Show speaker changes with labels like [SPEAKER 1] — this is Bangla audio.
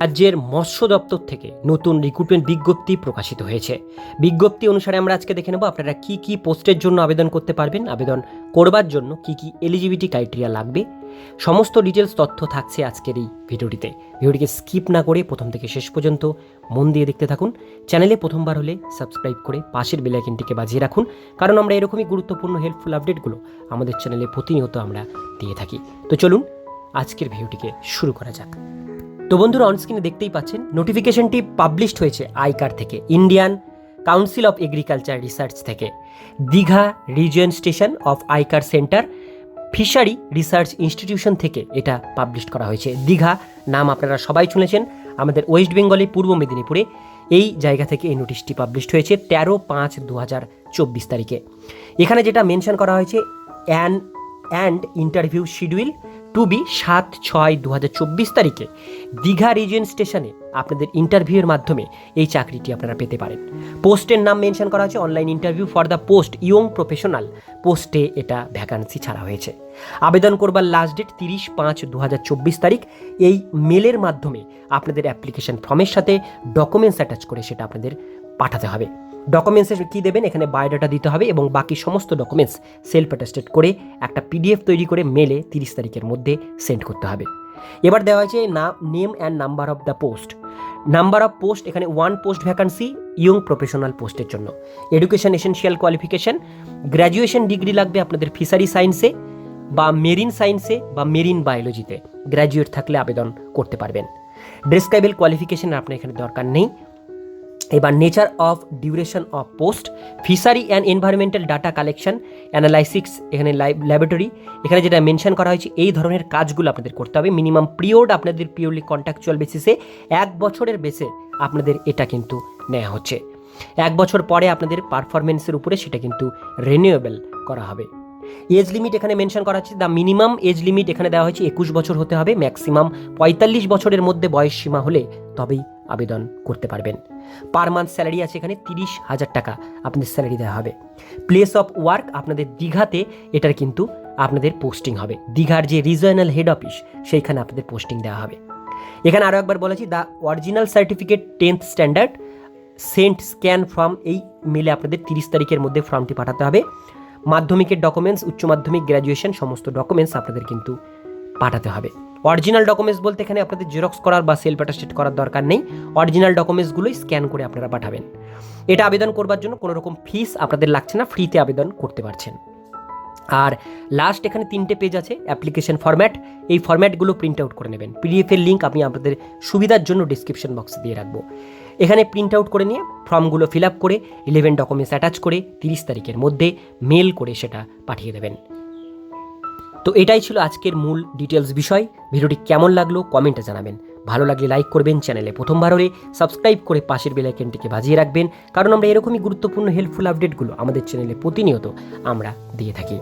[SPEAKER 1] রাজ্যের মৎস্য দপ্তর থেকে নতুন রিক্রুটমেন্ট বিজ্ঞপ্তি প্রকাশিত হয়েছে। বিজ্ঞপ্তি অনুসারে আমরা আজকে দেখে নেব আপনারা কি কি পোস্টের জন্য আবেদন করতে পারবেন, আবেদন করবার জন্য কি কি এলিজিবিলিটি ক্রাইটেরিয়া লাগবে। সমস্ত ডিটেলস তথ্য থাকছে আজকের এই ভিডিওটিতে। ভিডিওটিকে স্কিপ না করে প্রথম থেকে শেষ পর্যন্ত মন দিয়ে দেখতে থাকুন। চ্যানেলে প্রথমবার হলে সাবস্ক্রাইব করে পাশের বেলাইকিনটিকে বাজিয়ে রাখুন। কারণ আমরা এরকমই গুরুত্বপূর্ণ হেল্পফুল আপডেটগুলো আমাদের চ্যানেলে প্রতিনিয়ত আমরা দিয়ে থাকি। তো চলুন আজকের ভিডিওটিকে শুরু করা যাক। তো বন্ধুরা অনস্ক্রিনে দেখতেই পাচ্ছেন নোটিফিকেশনটি পাবলিশড হয়েছে আইকার থেকে Indian council of agriculture research থেকে। Digha region station of ICAR centre fishery research institution থেকে এটা পাবলিশ করা হয়েছে। দীঘা, নাম আপনারা সবাই শুনেছেন, আমাদের ওয়েস্ট বেঙ্গলে পূর্ব মেদিনীপুরে। এই জায়গা থেকে এই নোটিশটি পাবলিশড হয়েছে তেরো পাঁচ দু হাজার চব্বিশ তারিখে। এখানে যেটা মেনশন করা হয়েছে an and interview schedule to be সাত ছয় দু তারিখে দীঘা রিজিয়ন স্টেশনে আপনাদের ইন্টারভিউয়ের মাধ্যমে এই চাকরিটি আপনারা পেতে পারেন। পোস্টের নাম মেনশন করা হয়েছে, online interview for the post young professional. পোস্টে এটা ভ্যাকান্সি ছাড়া হয়েছে। আবেদন করবার লাস্ট ডেট তিরিশ পাঁচ দু তারিখ। এই মেলের মাধ্যমে আপনাদের অ্যাপ্লিকেশন ফর্মের সাথে ডকুমেন্টস অ্যাটাচ করে সেটা আপনাদের পাঠাতে হবে। ডকুমেন্টসে কী দেবেন? এখানে বায়োডাটা দিতে হবে এবং বাকি সমস্ত ডকুমেন্টস সেলফ অ্যাটাস্টেড করে একটা পিডিএফ তৈরি করে মেলে তিরিশ তারিখের মধ্যে সেন্ড করতে হবে। এবার দেওয়া হয়েছে না name and number of the post number of post এখানে one post vacancy young professional পোস্টের জন্য। Education essential qualification graduation degree লাগবে আপনাদের ফিশারি সায়েন্সে বা মেরিন সায়েন্সে বা মেরিন বায়োলজিতে গ্র্যাজুয়েট থাকলে আবেদন করতে পারবেন। ডেসক্রাইবেল কোয়ালিফিকেশন আপনার এখানে দরকার নেই। এবার nature of duration of post fishery and environmental data collection analysis এখানে ল্যাবরেটরি এখানে যেটা মেনশন করা হয়েছে, এই ধরনের কাজগুলো আপনাদের করতে হবে। মিনিমাম পিরিয়ড আপনাদের পিওরলি কন্ট্রাকচুয়াল বেসিসে এক বছরের বেসে আপনাদের এটা কিন্তু নেওয়া হচ্ছে। এক বছর পরে আপনাদের পারফরমেন্সের উপরে সেটা কিন্তু রিনিউয়েবল করা হবে। এজ লিমিট এখানে মেনশন করা হচ্ছে দ্য মিনিমাম এজ লিমিট এখানে দেওয়া হয়েছে একুশ বছর হতে হবে ম্যাক্সিমাম পঁয়তাল্লিশ বছরের মধ্যে বয়স সীমা হলে তবেই আবেদন করতে পারবেন। পার মান্থ স্যালারি আছে এখানে তিরিশ হাজার টাকা আপনাদের স্যালারি দেওয়া হবে। প্লেস অফ ওয়ার্ক আপনাদের দীঘাতে এটার কিন্তু আপনাদের পোস্টিং হবে। দীঘার যে রিজনাল হেড অফিস সেইখানে আপনাদের পোস্টিং দেওয়া হবে। এখানে আরও একবার বলেছি the original certificate tenth standard sent scan form এই মেলে আপনাদের তিরিশ তারিখের মধ্যে ফর্মটি পাঠাতে হবে। মাধ্যমিকের ডকুমেন্টস উচ্চ মাধ্যমিক গ্র্যাজুয়েশন সমস্ত ডকুমেন্টস আপনাদের কিন্তু পাঠাতে হবে। অরিজিনাল ডকুমেন্টস বলতে এখানে আপনাদের জেরক্স করার বা সেলফ অ্যাটাস্টেড করার দরকার নেই। অরিজিনাল ডকুমেন্টসগুলোই স্ক্যান করে আপনারা পাঠাবেন। এটা আবেদন করবার জন্য কোনো রকম ফিস আপনাদের লাগছে না ফ্রিতে আবেদন করতে পারছেন। আর লাস্ট এখানে তিনটে পেজ আছে অ্যাপ্লিকেশন ফরম্যাট এই ফরম্যাটগুলো প্রিন্ট আউট করে নেবেন। পিডিএফের লিঙ্ক আমি আপনাদের সুবিধার জন্য ডিসক্রিপশন বক্সে দিয়ে রাখব। এখানে প্রিন্ট আউট করে নিয়ে ফর্মগুলো ফিল আপ করে ইলেভেন ডকুমেন্টস অ্যাটাচ করে তিরিশ তারিখের মধ্যে মেল করে সেটা পাঠিয়ে দেবেন। তো এটাই ছিল আজকের মূল ডিটেলস বিষয়। ভিডিওটি কেমন লাগল কমেন্টে জানাবেন। ভালো লাগলে লাইক করবেন চ্যানেলে প্রথমবার হলে সাবস্ক্রাইব করে পাশের বেলাইকেনটিকে বাজিয়ে রাখবেন। কারণ আমরা এরকমই গুরুত্বপূর্ণ হেল্পফুল আপডেটগুলো আমাদের চ্যানেলে প্রতিনিয়ত আমরা দিয়ে থাকি।